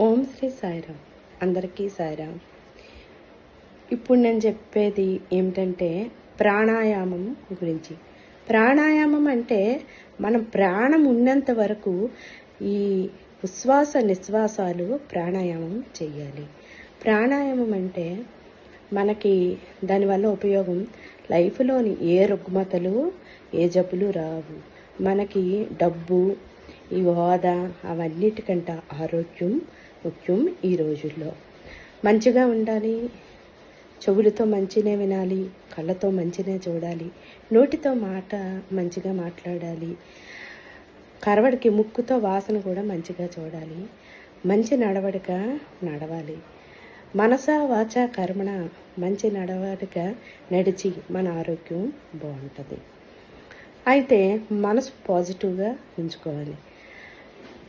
ఓం శ్రీ సాయిరామ్. అందరికీ సాయిరామ్. ఇప్పుడు నేను చెప్పేది ఏమిటంటే ప్రాణాయామం గురించి. ప్రాణాయామం అంటే మనం ప్రాణం ఉన్నంత వరకు ఈ ఉశ్వాస నిశ్వాసాలు ప్రాణాయామం చేయాలి. ప్రాణాయామం అంటే మనకి దానివల్ల ఉపయోగం లైఫ్లోని ఏ రుగ్మతలు ఏ జబ్బులు రావు. మనకి డబ్బు ఈ హోదా అవన్నిటికంట ఆరోగ్యం ముఖ్యం ఈ రోజుల్లో. మంచిగా ఉండాలి. చెవులతో మంచినే వినాలి. కళ్ళతో మంచినే చూడాలి. నోటితో మాట మంచిగా మాట్లాడాలి. కరవడికి ముక్కుతో వాసన కూడా మంచిగా చూడాలి. మంచి నడవడిక నడవాలి. మనస వాచ కర్మణ మంచి నడవడిక నడిచి మన ఆరోగ్యం బాగుంటుంది. అయితే మనసు పాజిటివ్గా ఉంచుకోవాలి.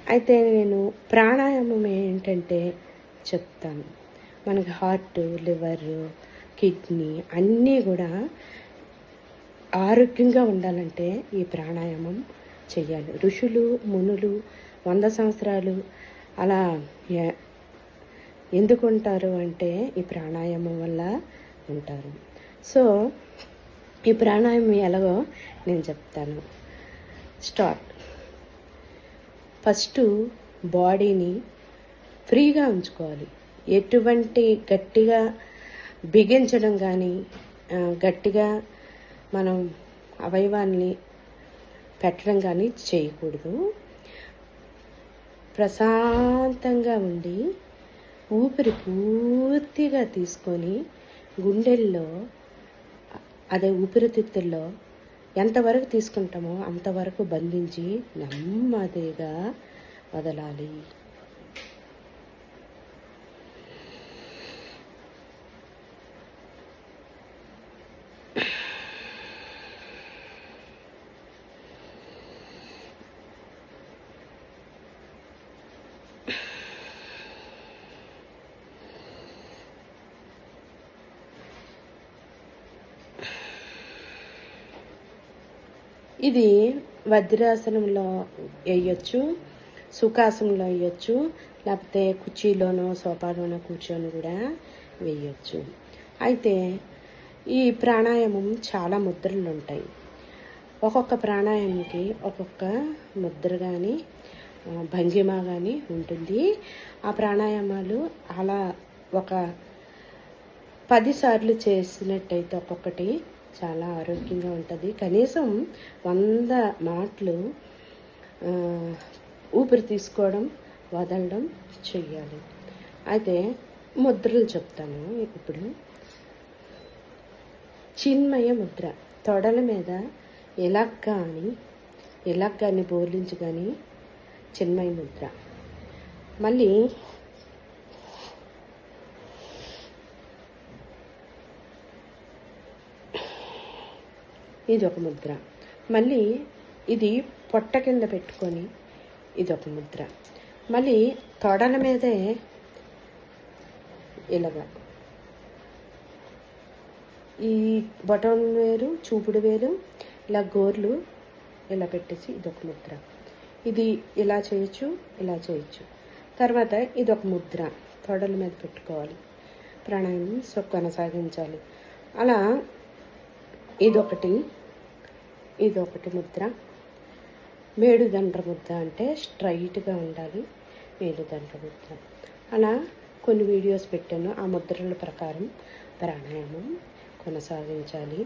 అయితే నేను ప్రాణాయామం ఏంటంటే చెప్తాను. మనకి హార్ట్ లివర్ కిడ్నీ అన్నీ కూడా ఆరోగ్యంగా ఉండాలంటే ఈ ప్రాణాయామం చేయాలి ఋషులు మునులు వంద సంవత్సరాలు అలా ఎ- ఎందుకు ఉంటారు అంటే ఈ ప్రాణాయామం వల్ల ఉంటారు. సో ఈ ప్రాణాయామం ఎలాగో నేను చెప్తాను. స్టార్ట్. ఫస్ట్ బాడీని ఫ్రీగా ఉంచుకోవాలి. ఎటువంటి గట్టిగా బిగించడం కానీ గట్టిగా మనం అవయవాన్ని పెట్టడం కానీ చేయకూడదు. ప్రశాంతంగా ఉండి ఊపిరి పూర్తిగా తీసుకొని గుండెల్లో అదే ఊపిరితిత్తుల్లో ఎంతవరకు తీసుకుంటామో అంతవరకు బంధించి నెమ్మదిగా వదలాలి. ఇది వజ్రాసనంలో వేయచ్చు సుఖాసనంలో వేయచ్చు లేకపోతే కుర్చీలోనో సోఫాలోనో కూర్చొని కూడా వేయచ్చు. అయితే ఈ ప్రాణాయామం చాలా ముద్రలు ఉంటాయి. ఒక్కొక్క ప్రాణాయామంకి ఒక్కొక్క ముద్ర కానీ భంగిమ కానీ ఉంటుంది. ఆ ప్రాణాయామాలు అలా ఒక పదిసార్లు చేసినట్టయితే ఒక్కొక్కటి చాలా ఆరోగ్యంగా ఉంటుంది. కనీసం వంద మాటలు ఊపిరి తీసుకోవడం వదలడం చెయ్యాలి. అయితే ముద్రలు చెప్తాను ఇప్పుడు. చిన్మయ ముద్ర. తొడల మీద ఎలా కానీ ఎలా కానీ బోర్లించి కానీ చిన్మయ ముద్ర. మళ్ళీ ఇది ఒక ముద్ర. మళ్ళీ ఇది పొట్ట కింద పెట్టుకొని ఇది ఒక ముద్ర. మళ్ళీ తొడల మీదే ఇలాగా. ఈ బటన్ వేలు చూపుడు వేలు ఇలా గోర్లు ఇలా పెట్టేసి ఇది ఒక ముద్ర. ఇది ఇలా చేయొచ్చు ఇలా చేయొచ్చు. తర్వాత ఇది ఒక ముద్ర. తొడల మీద పెట్టుకోవాలి. ప్రాణాయామం సో కొనసాగించాలి. అలా ఇదొకటి. ఇదొకటి ముద్ర. మేడుదండ్ర ముద్ర అంటే స్ట్రైట్గా ఉండాలి. మేడుదండ్ర ముద్ర. అలా కొన్ని వీడియోస్ పెట్టాను. ఆ ముద్రల ప్రకారం ప్రాణాయామం కొనసాగించాలి.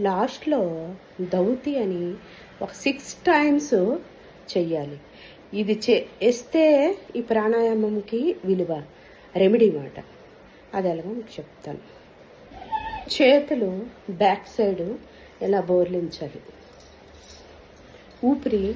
లాస్ట్లో దౌతి అని ఒక సిక్స్ టైమ్స్ చెయ్యాలి. ఇది చేస్తే ఈ ప్రాణాయామంకి విలువ? రెమెడీ మాట. అది ఎలాగో మీకు చెప్తాను. చేతులు బ్యాక్ సైడ్ ఇలా బోర్లించాలి? ఊపిరి